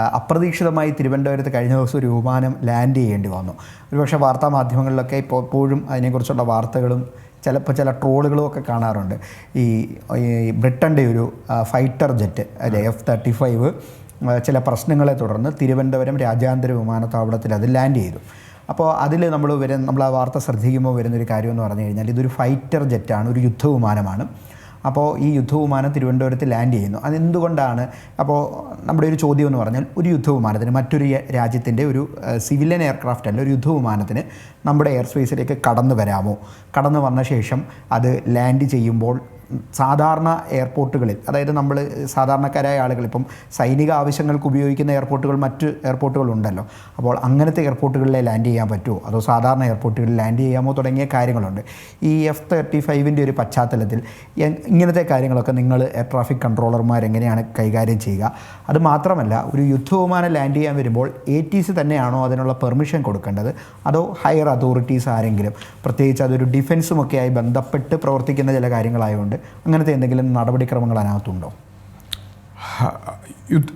അപ്രതീക്ഷിതമായി തിരുവനന്തപുരത്ത് കഴിഞ്ഞ ദിവസം ഒരു വിമാനം ലാൻഡ് ചെയ്യേണ്ടി വന്നു. ഒരുപക്ഷെ വാർത്താ മാധ്യമങ്ങളിലൊക്കെ ഇപ്പോൾ എപ്പോഴും അതിനെക്കുറിച്ചുള്ള വാർത്തകളും ചിലപ്പോൾ ചില ട്രോളുകളും ഒക്കെ കാണാറുണ്ട്. ഈ ബ്രിട്ടന്റെ ഒരു ഫൈറ്റർ ജെറ്റ് അല്ലെ എഫ് തേർട്ടി ഫൈവ് ചില പ്രശ്നങ്ങളെ തുടർന്ന് തിരുവനന്തപുരം രാജ്യാന്തര വിമാനത്താവളത്തിൽ അത് ലാൻഡ് ചെയ്തു. അപ്പോൾ അതിൽ നമ്മൾ വരും നമ്മൾ ആ വാർത്ത ശ്രദ്ധിക്കുമ്പോൾ വരുന്നൊരു കാര്യം എന്ന് പറഞ്ഞു കഴിഞ്ഞാൽ ഇതൊരു ഫൈറ്റർ ജെറ്റാണ് ഒരു യുദ്ധവിമാനമാണ് അപ്പോൾ ഈ യുദ്ധവിമാനം തിരുവനന്തപുരത്ത് ലാൻഡ് ചെയ്യുന്നു. അതെന്തുകൊണ്ടാണ്? അപ്പോൾ നമ്മുടെ ഒരു ചോദ്യം എന്ന് പറഞ്ഞാൽ ഒരു യുദ്ധവിമാനത്തിന് മറ്റൊരു രാജ്യത്തിന്റെ ഒരു സിവിലിയൻ എയർക്രാഫ്റ്റ് അല്ല ഒരു യുദ്ധവിമാനത്തിന് നമ്മുടെ എയർ സ്പേസിലേക്ക് കടന്നു വരാമോ? കടന്നു വന്ന ശേഷം അത് ലാൻഡ് ചെയ്യുമ്പോൾ സാധാരണ എയർപോർട്ടുകളിൽ അതായത് നമ്മൾ സാധാരണക്കാരായ ആളുകൾ ഇപ്പം സൈനിക ആവശ്യങ്ങൾക്ക് ഉപയോഗിക്കുന്ന എയർപോർട്ടുകൾ മറ്റ് എയർപോർട്ടുകളുണ്ടല്ലോ അപ്പോൾ അങ്ങനത്തെ എയർപോർട്ടുകളിലെ ലാൻഡ് ചെയ്യാൻ പറ്റുമോ അതോ സാധാരണ എയർപോർട്ടുകളിൽ ലാൻഡ് ചെയ്യാമോ തുടങ്ങിയ കാര്യങ്ങളുണ്ട്. ഈ എഫ് തേർട്ടി ഫൈവിന്റെ ഒരു പശ്ചാത്തലത്തിൽ ഇങ്ങനത്തെ കാര്യങ്ങളൊക്കെ നിങ്ങൾ എയർ ട്രാഫിക് കൺട്രോളർമാർ എങ്ങനെയാണ് കൈകാര്യം ചെയ്യുക. അത് മാത്രമല്ല ഒരു യുദ്ധവിമാനം ലാൻഡ് ചെയ്യാൻ വരുമ്പോൾ എ ടി സി തന്നെയാണോ അതിനുള്ള പെർമിഷൻ കൊടുക്കേണ്ടത്? അതോ ഹയർ അതോറിറ്റീസ് ആരെങ്കിലും? പ്രത്യേകിച്ച് അതൊരു ഡിഫൻസുമൊക്കെയായി ബന്ധപ്പെട്ട് പ്രവർത്തിക്കുന്ന ചില കാര്യങ്ങളായതുകൊണ്ട് അങ്ങനത്തെ എന്തെങ്കിലും നടപടിക്രമങ്ങൾ അതിനകത്തുണ്ടോ?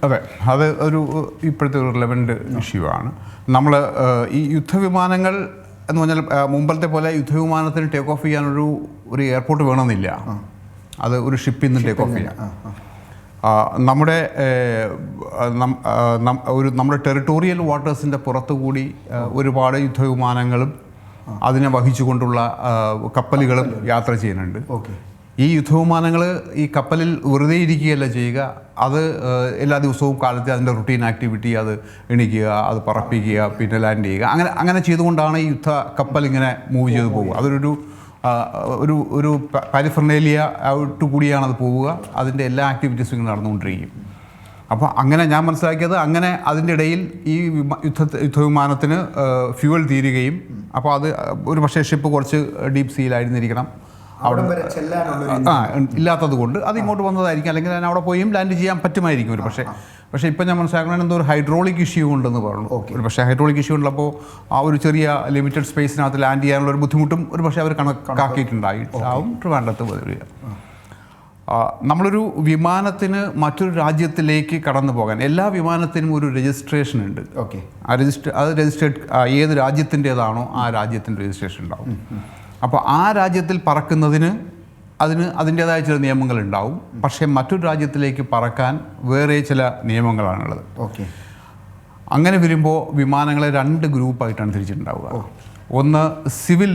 അതെ. അത് ഒരു ഇപ്പോഴത്തെ ഒരു റിലവന്റ് ഇഷ്യൂ ആണ്. നമ്മൾ ഈ യുദ്ധവിമാനങ്ങൾ എന്ന് പറഞ്ഞാൽ മുമ്പത്തെ പോലെ യുദ്ധവിമാനത്തിന് ടേക്ക് ഓഫ് ചെയ്യാനൊരു ഒരു എയർപോർട്ട് വേണമെന്നില്ല. അത് ഒരു ഷിപ്പിൽ നിന്ന് ടേക്ക് ഓഫ് ചെയ്യാം. നമ്മുടെ ഒരു നമ്മുടെ ടെറിട്ടോറിയൽ വാട്ടേഴ്സിന്റെ പുറത്തുകൂടി ഒരുപാട് യുദ്ധവിമാനങ്ങളും അതിനെ വഹിച്ചുകൊണ്ടുള്ള കപ്പലുകളും യാത്ര ചെയ്യുന്നുണ്ട്. ഓക്കെ. ഈ യുദ്ധവിമാനങ്ങൾ ഈ കപ്പലിൽ വെറുതെ ഇരിക്കുകയല്ല ചെയ്യുക. അത് എല്ലാ ദിവസവും കാലത്ത് അതിന്റെ റുട്ടീൻ ആക്ടിവിറ്റി അത് എണീക്കുക അത് പറപ്പിക്കുക പിന്നെ ലാൻഡ് ചെയ്യുക. അങ്ങനെ അങ്ങനെ ചെയ്തുകൊണ്ടാണ് ഈ യുദ്ധ കപ്പൽ ഇങ്ങനെ മൂവ് ചെയ്ത് പോകുക. അതൊരു ഒരു ഒരു പാരിഫർണേലിയ ആയിട്ട് കൂടിയാണ് അത് പോവുക. അതിന്റെ എല്ലാ ആക്ടിവിറ്റീസും ഇങ്ങനെ നടന്നുകൊണ്ടിരിക്കും. അപ്പോൾ അങ്ങനെ ഞാൻ മനസ്സിലാക്കിയത് അങ്ങനെ അതിന്റെ ഇടയിൽ ഈ യുദ്ധ യുദ്ധവിമാനത്തിന് ഫ്യൂവൽ തീരുകയും. അപ്പോൾ അത് ഒരു പക്ഷേ ഷിപ്പ് കുറച്ച് ഡീപ് സീലായിരുന്നിരിക്കണം അവിടെ വരെ ചെല്ലാനുള്ള ആ ഇല്ലാത്തത് കൊണ്ട് അത് ഇങ്ങോട്ട് വന്നതായിരിക്കും. അല്ലെങ്കിൽ ഞാൻ അവിടെ പോയും ലാൻഡ് ചെയ്യാൻ പറ്റുമായിരിക്കും ഒരു പക്ഷേ. പക്ഷേ ഇപ്പം ഞാൻ മനസ്സിലാക്കണത് എന്തോ ഒരു ഹൈഡ്രോളിക് ഇഷ്യൂ ഉണ്ടെന്ന് പറഞ്ഞു ഒരു പക്ഷേ ഹൈഡ്രോളിക് ഇഷ്യൂ ഉള്ളപ്പോൾ ആ ഒരു ചെറിയ ലിമിറ്റഡ് സ്പേസിനകത്ത് ലാൻഡ് ചെയ്യാനുള്ള ഒരു ബുദ്ധിമുട്ടും ഒരു പക്ഷേ അവർ കണക്കാക്കിയിട്ടുണ്ടായിട്ടുണ്ടാവും ട്രിവാൻഡത്ത് വരിക. നമ്മളൊരു വിമാനത്തിന് മറ്റൊരു രാജ്യത്തിലേക്ക് കടന്നു പോകാൻ എല്ലാ വിമാനത്തിനും ഒരു രജിസ്ട്രേഷൻ ഉണ്ട്. ഓക്കെ. ആ രജിസ്റ്റർ അത് രജിസ്റ്റേർഡ് ഏത് രാജ്യത്തിന്റേതാണോ ആ രാജ്യത്തിന്റെ രജിസ്ട്രേഷൻ ഉണ്ടാവും. അപ്പോൾ ആ രാജ്യത്തിൽ പറക്കുന്നതിന് അതിന് അതിന്റേതായ ചില നിയമങ്ങൾ ഉണ്ടാവും പക്ഷേ മറ്റൊരു രാജ്യത്തിലേക്ക് പറക്കാൻ വേറെ ചില നിയമങ്ങളാണുള്ളത്. ഓക്കെ. അങ്ങനെ വരുമ്പോൾ വിമാനങ്ങളെ രണ്ട് ഗ്രൂപ്പായിട്ടാണ് തിരിച്ചിട്ടുണ്ടാവുക. ഒന്ന് സിവിൽ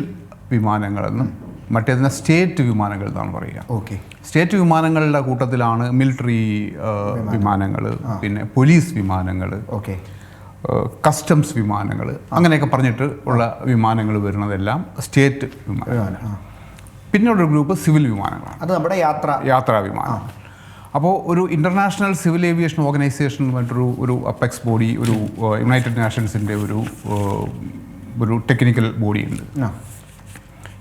വിമാനങ്ങളെന്നും മറ്റേതിനെ സ്റ്റേറ്റ് വിമാനങ്ങൾ എന്നാണ് പറയുക. ഓക്കെ. സ്റ്റേറ്റ് വിമാനങ്ങളുടെ കൂട്ടത്തിലാണ് മിലിറ്ററി വിമാനങ്ങൾ. പിന്നെ പോലീസ് വിമാനങ്ങൾ ഓക്കെ. കസ്റ്റംസ് വിമാനങ്ങൾ അങ്ങനെയൊക്കെ പറഞ്ഞിട്ട് ഉള്ള വിമാനങ്ങൾ വരുന്നതെല്ലാം സ്റ്റേറ്റ് വിമാനങ്ങൾ പിന്നെ ഒരു ഗ്രൂപ്പ് സിവിൽ വിമാനങ്ങളാണ്. അത് നമ്മുടെ യാത്ര യാത്രാ വിമാനം. അപ്പോൾ ഒരു ഇന്റർനാഷണൽ സിവിൽ ഏവിയേഷൻ ഓർഗനൈസേഷൻ മറ്റൊരു ഒരു അപ്പെക്സ് ബോഡി ഒരു യുണൈറ്റഡ് നാഷൻസിന്റെ ഒരു ഒരു ടെക്നിക്കൽ ബോഡിയുണ്ട് ഉണ്ട്.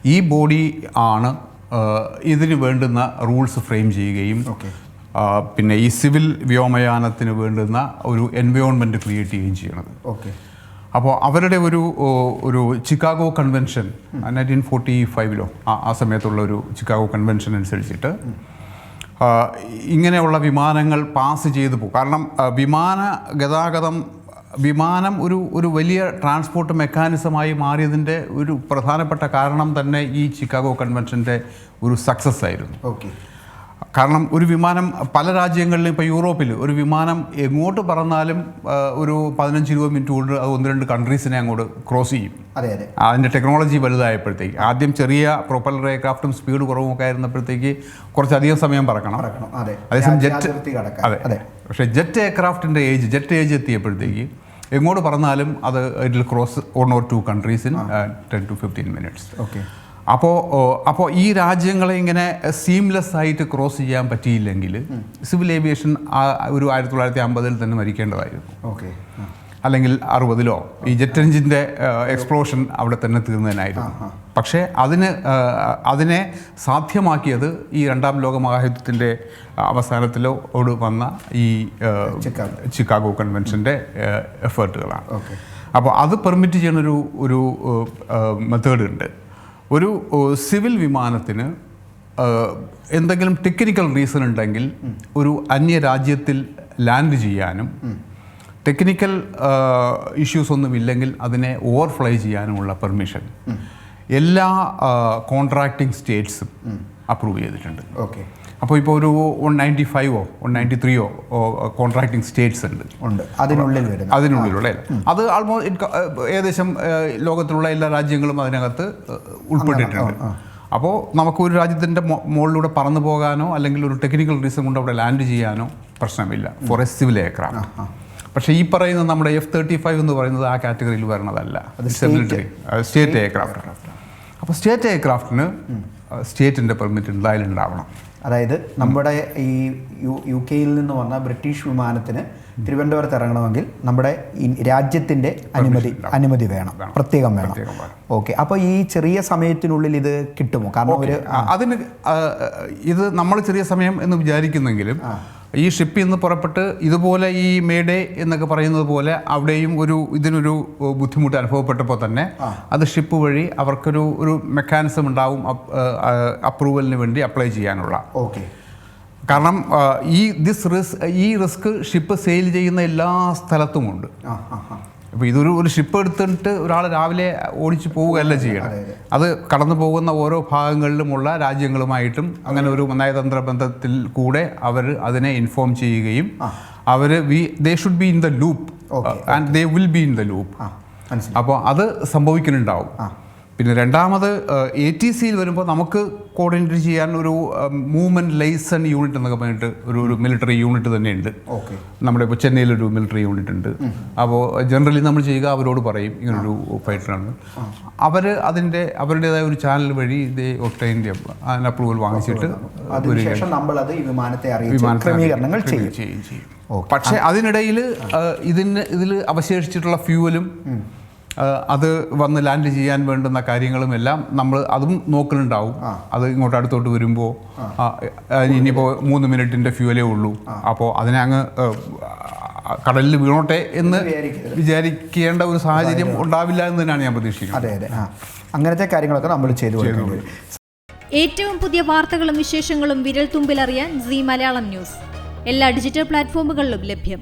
ഈ ബോഡി ആണ് ഇതിന് വേണ്ടുന്ന റൂൾസ് ഫ്രെയിം ചെയ്യുകയും പിന്നെ ഈ സിവിൽ വ്യോമയാനത്തിന് വേണ്ടുന്ന ഒരു എൻവയോൺമെന്റ് ക്രിയേറ്റ് ചെയ്യുകയും ചെയ്യണത്. ഓക്കെ. അപ്പോൾ അവരുടെ ഒരു ഒരു ചിക്കാഗോ കൺവെൻഷൻ നയന്റീൻ ഫോർട്ടി ഫൈവിലോ ആ ആ സമയത്തുള്ള ഒരു ചിക്കാഗോ കൺവെൻഷൻ അനുസരിച്ചിട്ട് ഇങ്ങനെയുള്ള വിമാനങ്ങൾ പാസ് ചെയ്തു പോകും. കാരണം വിമാന ഗതാഗതം വിമാനം ഒരു ഒരു വലിയ ട്രാൻസ്പോർട്ട് മെക്കാനിസമായി മാറിയതിന്റെ ഒരു പ്രധാനപ്പെട്ട കാരണം തന്നെ ഈ ചിക്കാഗോ കൺവെൻഷന്റെ ഒരു സക്സസ് ആയിരുന്നു. ഓക്കെ. കാരണം ഒരു വിമാനം പല രാജ്യങ്ങളിലും ഇപ്പോൾ യൂറോപ്പിൽ ഒരു വിമാനം എങ്ങോട്ട് പറന്നാലും ഒരു പതിനഞ്ച് ഇരുപത് മിനിറ്റ് കൊണ്ട് അത് ഒന്ന് രണ്ട് കൺട്രീസിനെ അങ്ങോട്ട് ക്രോസ് ചെയ്യും. അതെ അതെ. അതിന്റെ ടെക്നോളജി വലുതായപ്പോഴത്തേക്ക്. ആദ്യം ചെറിയ പ്രൊപ്പലർ എയർക്രാഫ്റ്റും സ്പീഡ് കുറവും ഒക്കെ ആയിരുന്നപ്പോഴത്തേക്ക് കുറച്ചധികം സമയം പറക്കണം. അതെ. അതേസമയം ജെറ്റ് അതെ. അതെ. പക്ഷേ ജെറ്റ് എയർക്രാഫ്റ്റിന്റെ ഏജ് ജെറ്റ് ഏജ് എത്തിയപ്പോഴത്തേക്ക് എങ്ങോട്ട് പറഞ്ഞാലും അത് it cross one or two countries in ten to fifteen minutes okay അപ്പോൾ അപ്പോൾ ഈ രാജ്യങ്ങളെ ഇങ്ങനെ സീംലെസ് ആയിട്ട് ക്രോസ് ചെയ്യാൻ പറ്റിയില്ലെങ്കിൽ സിവിൽ ഏവിയേഷൻ ഒരു ആയിരത്തി തൊള്ളായിരത്തി അമ്പതിൽ തന്നെ മരിക്കേണ്ടതായിരുന്നു. ഓക്കെ. അല്ലെങ്കിൽ അറുപതിലോ. ഈ ജെറ്റ് എഞ്ചിന്റെ എക്സ്പ്ലോഷൻ അവിടെ തന്നെ തീർന്നതിനായിരുന്നു പക്ഷേ അതിന് അതിനെ സാധ്യമാക്കിയത് ഈ രണ്ടാം ലോക മഹായുദ്ധത്തിന്റെ അവസാനത്തിലോ ഓട് വന്ന ഈ ചിക്കാഗോ. ചിക്കാഗോ കൺവെൻഷന്റെ എഫേർട്ടുകളാണ് അപ്പോൾ അത് പെർമിറ്റ് ചെയ്യുന്നൊരു ഒരു മെത്തേഡ് ഉണ്ട്. ഒരു സിവിൽ വിമാനത്തിന് എന്തെങ്കിലും ടെക്നിക്കൽ റീസൺ ഉണ്ടെങ്കിൽ ഒരു അന്യ രാജ്യത്തിൽ ലാൻഡ് ചെയ്യാനും ടെക്നിക്കൽ ഇഷ്യൂസ് ഒന്നും ഇല്ലെങ്കിൽ അതിനെ ഓവർഫ്ലൈ ചെയ്യാനുമുള്ള പെർമിഷൻ. എല്ലാ കോൺട്രാക്റ്റിംഗ് സ്റ്റേറ്റ്സും അപ്രൂവ് ചെയ്തിട്ടുണ്ട്. ഓക്കെ. അപ്പോൾ ഇപ്പോൾ ഒരു വൺ നയന്റി ഫൈവോ വൺ നയന്റി ത്രീയോ കോൺട്രാക്ടിങ് സ്റ്റേറ്റ്സ് ഉണ്ട്. ഉണ്ട്. അതിനുള്ളിൽ വരുന്നത്. അതിനുള്ളിലുള്ള അത് ആൾമോസ്റ്റ് ഏകദേശം ലോകത്തിലുള്ള എല്ലാ രാജ്യങ്ങളും അതിനകത്ത് ഉൾപ്പെട്ടിട്ടുണ്ട്. അപ്പോൾ നമുക്ക് ഒരു രാജ്യത്തിന്റെ മുകളിലൂടെ പറന്നു പോകാനോ അല്ലെങ്കിൽ ഒരു ടെക്നിക്കൽ റീസൺ കൊണ്ട് അവിടെ ലാൻഡ് ചെയ്യാനോ പ്രശ്നമില്ല. ഫോർ എ സിവിൽ എയർക്രാഫ്റ്റ് പക്ഷേ ഈ പറയുന്ന നമ്മുടെ എഫ് തേർട്ടി ഫൈവ് എന്ന് പറയുന്നത് ആ കാറ്റഗറിയിൽ വരുന്നതല്ല മിലിറ്ററി സ്റ്റേറ്റ് എയർക്രാഫ്റ്റ് അപ്പോൾ സ്റ്റേറ്റ് എയർക്രാഫ്റ്റിന് സ്റ്റേറ്റിന്റെ പെർമിറ്റ് എന്തായാലും ഉണ്ടാവണം. അതായത് നമ്മുടെ ഈ യു യു കെയിൽ നിന്ന് വന്ന ബ്രിട്ടീഷ് വിമാനത്തിന് തിരുവനന്തപുരത്ത് ഇറങ്ങണമെങ്കിൽ നമ്മുടെ രാജ്യത്തിന്റെ അനുമതി അനുമതി വേണം. പ്രത്യേകം വേണം. ഓക്കെ. അപ്പോൾ ഈ ചെറിയ സമയത്തിനുള്ളിൽ ഇത് കിട്ടുമോ? കാരണം ഒരു അതിന് ഇത് നമ്മൾ ചെറിയ സമയം എന്ന് വിചാരിക്കുന്നെങ്കിലും ഈ ഷിപ്പിൽ നിന്ന് പുറപ്പെട്ട് ഇതുപോലെ ഈ മേഡേ എന്നൊക്കെ പറയുന്നത് പോലെ അവിടെയും ഒരു ഇതിനൊരു ബുദ്ധിമുട്ട് അനുഭവപ്പെട്ടപ്പോൾ തന്നെ അത് ഷിപ്പ് വഴി അവർക്കൊരു ഒരു മെക്കാനിസം ഉണ്ടാവും അപ്രൂവലിന് വേണ്ടി അപ്ലൈ ചെയ്യാനുള്ള. ഓക്കെ. കാരണം ഈ ദിസ് റിസ്ക് ഈ റിസ്ക് ഷിപ്പ് സെയിൽ ചെയ്യുന്ന എല്ലാ സ്ഥലത്തുമുണ്ട്. അപ്പോൾ ഇതൊരു ഒരു ഷിപ്പ് എടുത്തിട്ട് ഒരാൾ രാവിലെ ഓടിച്ചു പോവുകയല്ല ചെയ്യണം അത് കടന്നു പോകുന്ന ഓരോ ഭാഗങ്ങളിലുമുള്ള രാജ്യങ്ങളുമായിട്ടും അങ്ങനെ ഒരു നയതന്ത്ര ബന്ധത്തിൽ കൂടെ അവർ അതിനെ ഇൻഫോം ചെയ്യുകയും അവർ we they should be in the loop and they will be in the loop അപ്പോൾ അത് സംഭവിക്കുന്നുണ്ടാവും. പിന്നെ രണ്ടാമത് എ ടി സിയിൽ വരുമ്പോൾ നമുക്ക് കോർഡിനേറ്റ് ചെയ്യാൻ ഒരു മൂവ്മെന്റ് ലൈസൺ യൂണിറ്റ് എന്നൊക്കെ പറഞ്ഞിട്ട് ഒരു ഒരു മിലിറ്ററി യൂണിറ്റ് തന്നെയുണ്ട്. ഓക്കെ. നമ്മുടെ ഇപ്പോൾ ചെന്നൈയിലൊരു മിലിറ്ററി യൂണിറ്റ് ഉണ്ട്. അപ്പോൾ ജനറലി നമ്മൾ ചെയ്യുക അവരോട് പറയും ഇങ്ങനൊരു ഫൈറ്ററാണ് അവർ അതിന്റെ അവരുടേതായ ഒരു ചാനൽ വഴി ഇത് ഒട്ടൈന്റെ അതിന് അപ്രൂവൽ വാങ്ങിച്ചിട്ട് അതിനുശേഷം നമ്മൾ അത് വിമാനത്തെ അറിയിച്ച് ക്രമീകരണങ്ങൾ ചെയ്യും. പക്ഷേ അതിനിടയിൽ ഇതിന് ഇതിൽ അവശേഷിച്ചിട്ടുള്ള ഫ്യൂവലും അത് വന്ന് ലാൻഡ് ചെയ്യാൻ വേണ്ടുന്ന കാര്യങ്ങളും എല്ലാം നമ്മൾ അതും നോക്കുന്നുണ്ടാവും അത് ഇങ്ങോട്ട് അടുത്തോട്ട് വരുമ്പോൾ ഇനിയിപ്പോൾ മൂന്ന് മിനിറ്റിന്റെ ഫ്യൂലേ ഉള്ളൂ. അപ്പോൾ അതിനെ അങ്ങ് കടലിൽ വീണോട്ടെ എന്ന് വിചാരിക്കേണ്ട ഒരു സാഹചര്യം ഉണ്ടാവില്ല എന്ന് തന്നെയാണ് ഞാൻ പ്രതീക്ഷിക്കുന്നത്. അതെ അതെ. അങ്ങനത്തെ കാര്യങ്ങളൊക്കെ നമ്മൾ ചെയ്തു ഏറ്റവും പുതിയ വാർത്തകളും വിശേഷങ്ങളും വിരൽ തുമ്പിലറിയാൻ സി മലയാളം ന്യൂസ്. എല്ലാ ഡിജിറ്റൽ പ്ലാറ്റ്ഫോമുകളിലും ലഭ്യം.